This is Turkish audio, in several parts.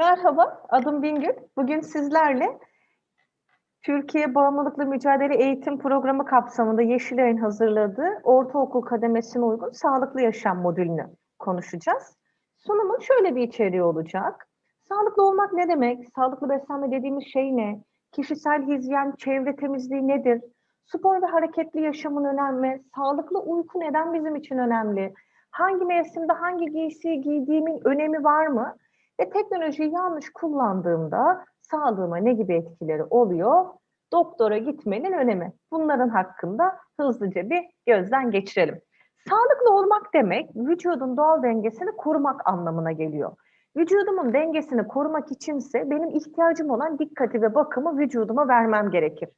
Merhaba, adım Bingül. Bugün sizlerle Türkiye Bağımlılıkla Mücadele Eğitim Programı kapsamında Yeşilay'ın hazırladığı ortaokul kademesine uygun sağlıklı yaşam modülünü konuşacağız. Sunumun şöyle bir içeriği olacak. Sağlıklı olmak ne demek? Sağlıklı beslenme dediğimiz şey ne? Kişisel hijyen, çevre temizliği nedir? Spor ve hareketli yaşamın önemli. Sağlıklı uyku neden bizim için önemli? Hangi mevsimde hangi giysiyi giydiğimin önemi var mı? Ve teknolojiyi yanlış kullandığımda sağlığıma ne gibi etkileri oluyor? Doktora gitmenin önemi. Bunların hakkında hızlıca bir gözden geçirelim. Sağlıklı olmak demek vücudun doğal dengesini korumak anlamına geliyor. Vücudumun dengesini korumak içinse benim ihtiyacım olan dikkati ve bakımı vücuduma vermem gerekir.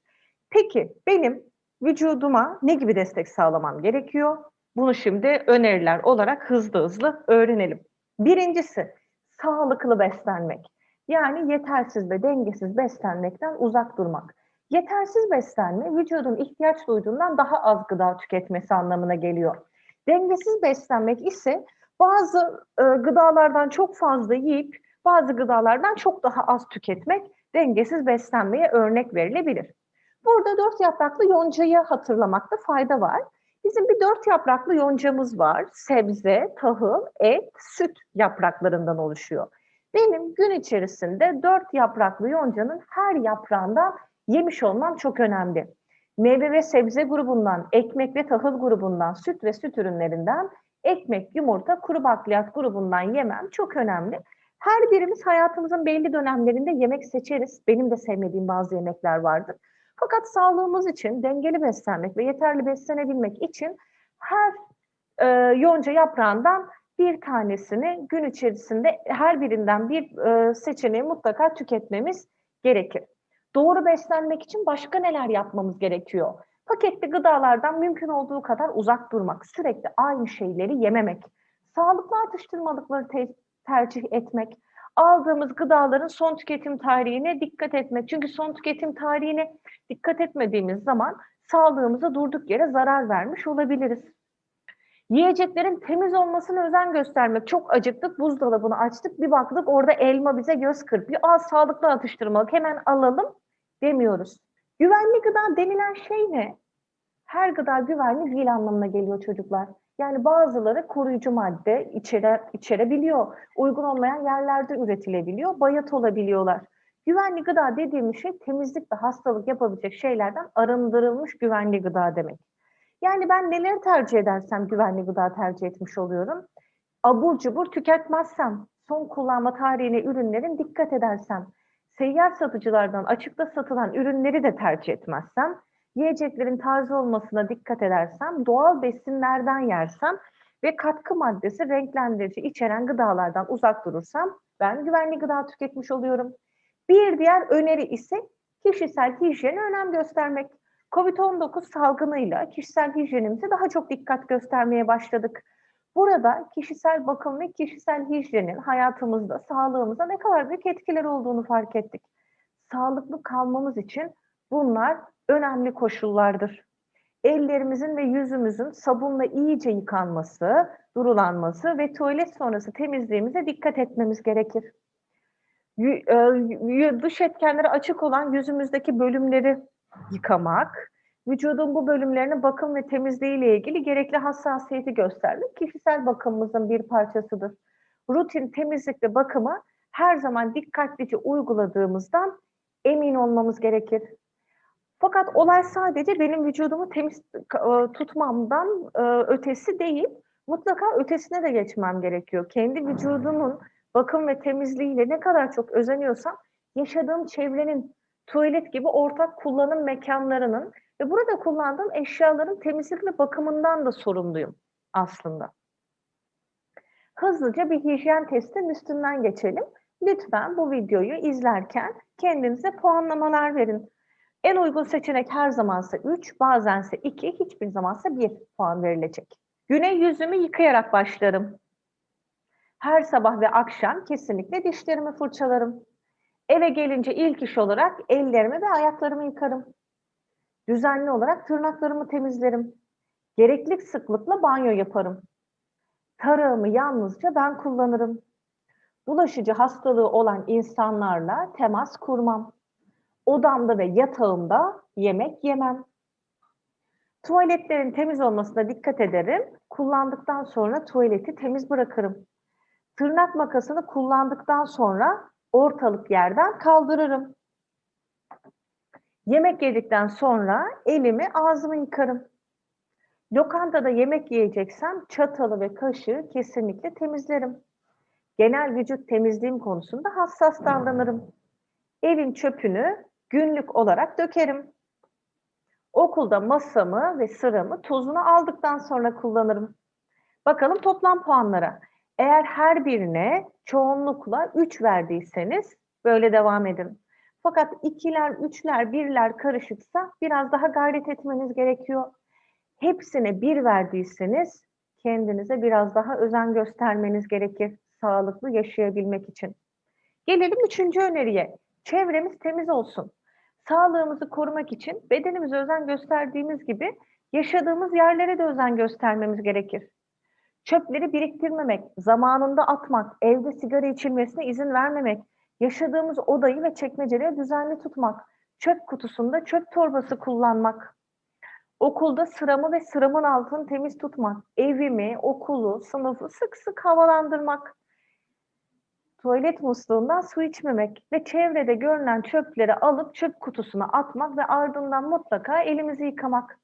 Peki benim vücuduma ne gibi destek sağlamam gerekiyor? Bunu şimdi öneriler olarak hızlı hızlı öğrenelim. Birincisi sağlıklı beslenmek. Yani yetersiz ve dengesiz beslenmekten uzak durmak. Yetersiz beslenme vücudun ihtiyaç duyduğundan daha az gıda tüketmesi anlamına geliyor. Dengesiz beslenmek ise bazı e, gıdalardan çok fazla yiyip bazı gıdalardan çok daha az tüketmek dengesiz beslenmeye örnek verilebilir. Burada dört yapraklı yoncayı hatırlamakta fayda var. Bizim bir dört yapraklı yoncamız var. Sebze, tahıl, et, süt yapraklarından oluşuyor. Benim gün içerisinde dört yapraklı yoncanın her yaprağından yemiş olmam çok önemli. Meyve ve sebze grubundan, ekmek ve tahıl grubundan, süt ve süt ürünlerinden, ekmek, yumurta, kuru bakliyat grubundan yemem çok önemli. Her birimiz hayatımızın belli dönemlerinde yemek seçeriz. Benim de sevmediğim bazı yemekler vardır. Fakat sağlığımız için dengeli beslenmek ve yeterli beslenebilmek için her e, yonca yaprağından bir tanesini gün içerisinde her birinden bir e, seçeneği mutlaka tüketmemiz gerekir. Doğru beslenmek için başka neler yapmamız gerekiyor? Paketli gıdalardan mümkün olduğu kadar uzak durmak, sürekli aynı şeyleri yememek, sağlıklı atıştırmalıkları te- tercih etmek, aldığımız gıdaların son tüketim tarihine dikkat etmek. Çünkü son tüketim tarihine dikkat etmediğimiz zaman sağlığımıza durduk yere zarar vermiş olabiliriz. Yiyeceklerin temiz olmasına özen göstermek. Çok acıktık, buzdolabını açtık, bir baktık orada elma bize göz kırpıyor. Aa sağlıklı atıştırmalık hemen alalım demiyoruz. Güvenli gıda denilen şey ne? Her gıda güvenli değil anlamına geliyor çocuklar. Yani bazıları koruyucu madde içere, içerebiliyor. Uygun olmayan yerlerde üretilebiliyor, bayat olabiliyorlar. Güvenli gıda dediğimiz şey temizlik ve hastalık yapabilecek şeylerden arındırılmış güvenli gıda demek. Yani ben neleri tercih edersem güvenli gıda tercih etmiş oluyorum. Abur cubur tüketmezsem, son kullanma tarihine ürünlerin dikkat edersem, seyyar satıcılardan açıkta satılan ürünleri de tercih etmezsem, yiyeceklerin taze olmasına dikkat edersem, doğal besinlerden yersem ve katkı maddesi renklendirici içeren gıdalardan uzak durursam ben güvenli gıda tüketmiş oluyorum. Bir diğer öneri ise kişisel hijyene önem göstermek. Covid-19 salgınıyla kişisel hijyenimize daha çok dikkat göstermeye başladık. Burada kişisel bakım ve kişisel hijyenin hayatımızda, sağlığımıza ne kadar büyük etkileri olduğunu fark ettik. Sağlıklı kalmamız için bunlar önemli koşullardır. Ellerimizin ve yüzümüzün sabunla iyice yıkanması, durulanması ve tuvalet sonrası temizliğimize dikkat etmemiz gerekir. Dış etkenleri açık olan yüzümüzdeki bölümleri yıkamak, vücudun bu bölümlerinin bakım ve temizliği ile ilgili gerekli hassasiyeti göstermek kişisel bakımımızın bir parçasıdır. Rutin temizlik ve bakımı her zaman dikkatlice uyguladığımızdan emin olmamız gerekir. Fakat olay sadece benim vücudumu temiz tutmamdan ötesi değil, mutlaka ötesine de geçmem gerekiyor. Kendi vücudumun bakım ve temizliğiyle ne kadar çok özeniyorsam yaşadığım çevrenin tuvalet gibi ortak kullanım mekanlarının ve burada kullandığım eşyaların temizlik ve bakımından da sorumluyum aslında. Hızlıca bir hijyen testin üstünden geçelim. Lütfen bu videoyu izlerken kendinize puanlamalar verin. En uygun seçenek her zamansa 3, bazense 2, hiçbir zamansa 1 puan verilecek. Güne yüzümü yıkayarak başlarım. Her sabah ve akşam kesinlikle dişlerimi fırçalarım. Eve gelince ilk iş olarak ellerimi ve ayaklarımı yıkarım. Düzenli olarak tırnaklarımı temizlerim. Gerekli sıklıkla banyo yaparım. Tarağımı yalnızca ben kullanırım. Bulaşıcı hastalığı olan insanlarla temas kurmam. Odamda ve yatağımda yemek yemem. Tuvaletlerin temiz olmasına dikkat ederim. Kullandıktan sonra tuvaleti temiz bırakırım. Tırnak makasını kullandıktan sonra ortalık yerden kaldırırım. Yemek yedikten sonra elimi ağzımı yıkarım. Lokantada yemek yiyeceksem çatalı ve kaşığı kesinlikle temizlerim. Genel vücut temizliğim konusunda hassas davranırım. Evin çöpünü günlük olarak dökerim. Okulda masamı ve sıramı tozunu aldıktan sonra kullanırım. Bakalım toplam puanlara. Eğer her birine çoğunlukla 3 verdiyseniz böyle devam edin. Fakat ikiler, üçler, birler karışıksa biraz daha gayret etmeniz gerekiyor. Hepsine bir verdiyseniz kendinize biraz daha özen göstermeniz gerekir sağlıklı yaşayabilmek için. Gelelim üçüncü öneriye. Çevremiz temiz olsun. Sağlığımızı korumak için bedenimize özen gösterdiğimiz gibi yaşadığımız yerlere de özen göstermemiz gerekir. Çöpleri biriktirmemek, zamanında atmak, evde sigara içilmesine izin vermemek, yaşadığımız odayı ve çekmeceleri düzenli tutmak, çöp kutusunda çöp torbası kullanmak, okulda sıramı ve sıramın altını temiz tutmak, evimi, okulu, sınıfı sık sık havalandırmak, tuvalet musluğundan su içmemek ve çevrede görünen çöpleri alıp çöp kutusuna atmak ve ardından mutlaka elimizi yıkamak.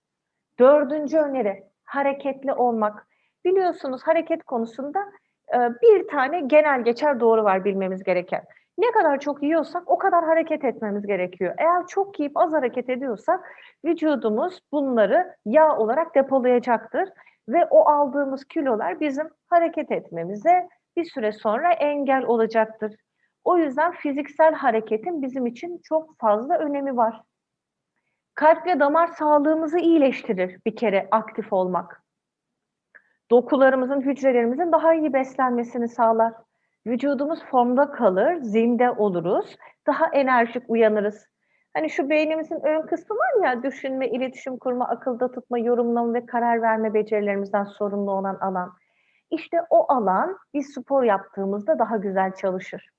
Dördüncü öneri, hareketli olmak. Biliyorsunuz hareket konusunda e, bir tane genel geçer doğru var bilmemiz gereken. Ne kadar çok yiyorsak o kadar hareket etmemiz gerekiyor. Eğer çok yiyip az hareket ediyorsak vücudumuz bunları yağ olarak depolayacaktır ve o aldığımız kilolar bizim hareket etmemize bir süre sonra engel olacaktır. O yüzden fiziksel hareketin bizim için çok fazla önemi var. Kalp ve damar sağlığımızı iyileştirir bir kere aktif olmak. Dokularımızın, hücrelerimizin daha iyi beslenmesini sağlar. Vücudumuz formda kalır, zinde oluruz, daha enerjik uyanırız. Hani şu beynimizin ön kısmı var ya, düşünme, iletişim kurma, akılda tutma, yorumlama ve karar verme becerilerimizden sorumlu olan alan. İşte o alan biz spor yaptığımızda daha güzel çalışır.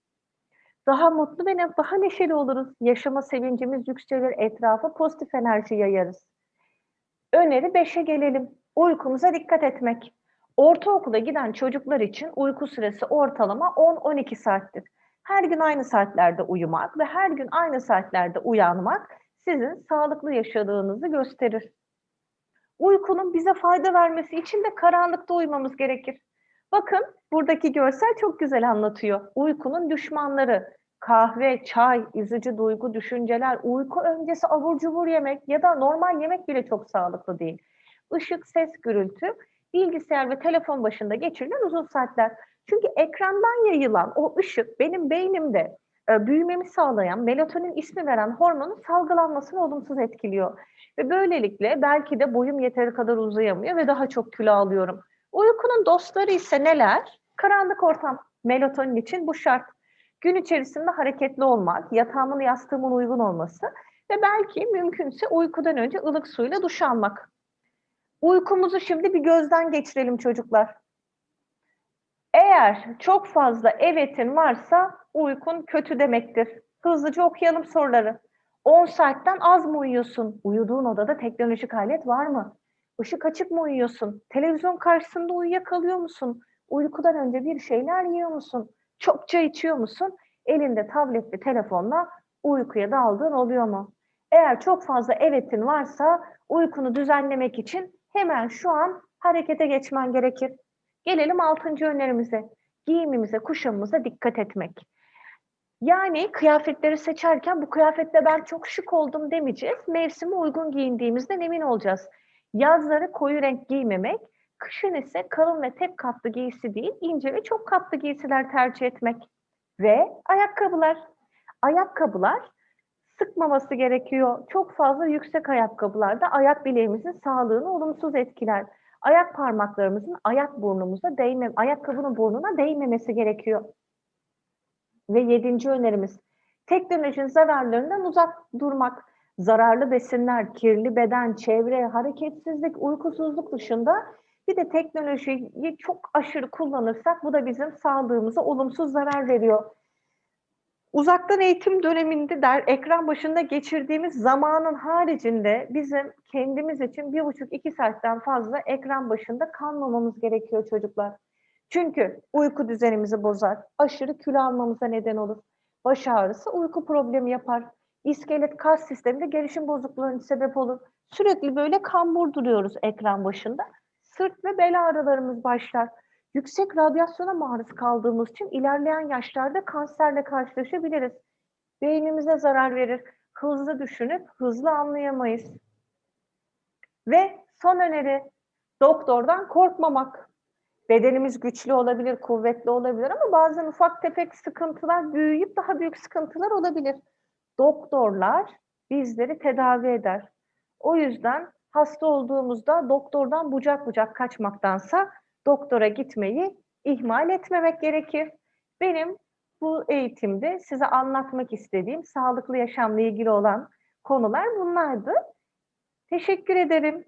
Daha mutlu ve daha neşeli oluruz. Yaşama sevincimiz yükselir, etrafa pozitif enerji yayarız. Öneri 5'e gelelim. Uykumuza dikkat etmek. Ortaokula giden çocuklar için uyku süresi ortalama 10-12 saattir. Her gün aynı saatlerde uyumak ve her gün aynı saatlerde uyanmak sizin sağlıklı yaşadığınızı gösterir. Uykunun bize fayda vermesi için de karanlıkta uyumamız gerekir. Bakın buradaki görsel çok güzel anlatıyor. Uykunun düşmanları, kahve, çay, üzücü duygu, düşünceler, uyku öncesi avur cubur yemek ya da normal yemek bile çok sağlıklı değil. Işık, ses, gürültü, bilgisayar ve telefon başında geçirilen uzun saatler. Çünkü ekrandan yayılan o ışık benim beynimde büyümemi sağlayan melatonin ismi veren hormonun salgılanmasını olumsuz etkiliyor. Ve böylelikle belki de boyum yeteri kadar uzayamıyor ve daha çok kilo alıyorum. Uykunun dostları ise neler? Karanlık ortam. Melatonin için bu şart. Gün içerisinde hareketli olmak, yatağımın yastığımın uygun olması ve belki mümkünse uykudan önce ılık suyla duş almak. Uykumuzu şimdi bir gözden geçirelim çocuklar. Eğer çok fazla evetin varsa uykun kötü demektir. Hızlıca okuyalım soruları. 10 saatten az mı uyuyorsun? Uyuduğun odada teknolojik alet var mı? Işık açık mı uyuyorsun? Televizyon karşısında uyuyakalıyor musun? Uykudan önce bir şeyler yiyor musun? Çokça içiyor musun? Elinde tablet ve telefonla uykuya daldığın oluyor mu? Eğer çok fazla evetin varsa uykunu düzenlemek için hemen şu an harekete geçmen gerekir. Gelelim altıncı önerimize. Giyimimize, kuşamımıza dikkat etmek. Yani kıyafetleri seçerken bu kıyafetle ben çok şık oldum demeyeceğiz. Mevsime uygun giyindiğimizden emin olacağız. Yazları koyu renk giymemek, kışın ise kalın ve tek katlı giysi değil, ince ve çok katlı giysiler tercih etmek. Ve ayakkabılar. Ayakkabılar sıkmaması gerekiyor. Çok fazla yüksek ayakkabılarda ayak bileğimizin sağlığını olumsuz etkiler. Ayak parmaklarımızın ayak burnumuza değme, ayakkabının burnuna değmemesi gerekiyor. Ve yedinci önerimiz, teknolojinin zararlarından uzak durmak. Zararlı besinler, kirli beden, çevre, hareketsizlik, uykusuzluk dışında Bir de teknolojiyi çok aşırı kullanırsak bu da bizim sağlığımıza olumsuz zarar veriyor. Uzaktan eğitim döneminde der ekran başında geçirdiğimiz zamanın haricinde bizim kendimiz için bir buçuk iki saatten fazla ekran başında kalmamamız gerekiyor çocuklar. Çünkü uyku düzenimizi bozar, aşırı kilo almamıza neden olur. Baş ağrısı uyku problemi yapar. İskelet kas sisteminde gelişim bozukluğuna sebep olur. Sürekli böyle kambur duruyoruz ekran başında. Sırt ve bel ağrılarımız başlar. Yüksek radyasyona maruz kaldığımız için ilerleyen yaşlarda kanserle karşılaşabiliriz. Beynimize zarar verir. Hızlı düşünüp hızlı anlayamayız. Ve son öneri doktordan korkmamak. Bedenimiz güçlü olabilir, kuvvetli olabilir ama bazen ufak tefek sıkıntılar büyüyüp daha büyük sıkıntılar olabilir. Doktorlar bizleri tedavi eder. O yüzden hasta olduğumuzda doktordan bucak bucak kaçmaktansa doktora gitmeyi ihmal etmemek gerekir. Benim bu eğitimde size anlatmak istediğim sağlıklı yaşamla ilgili olan konular bunlardı. Teşekkür ederim.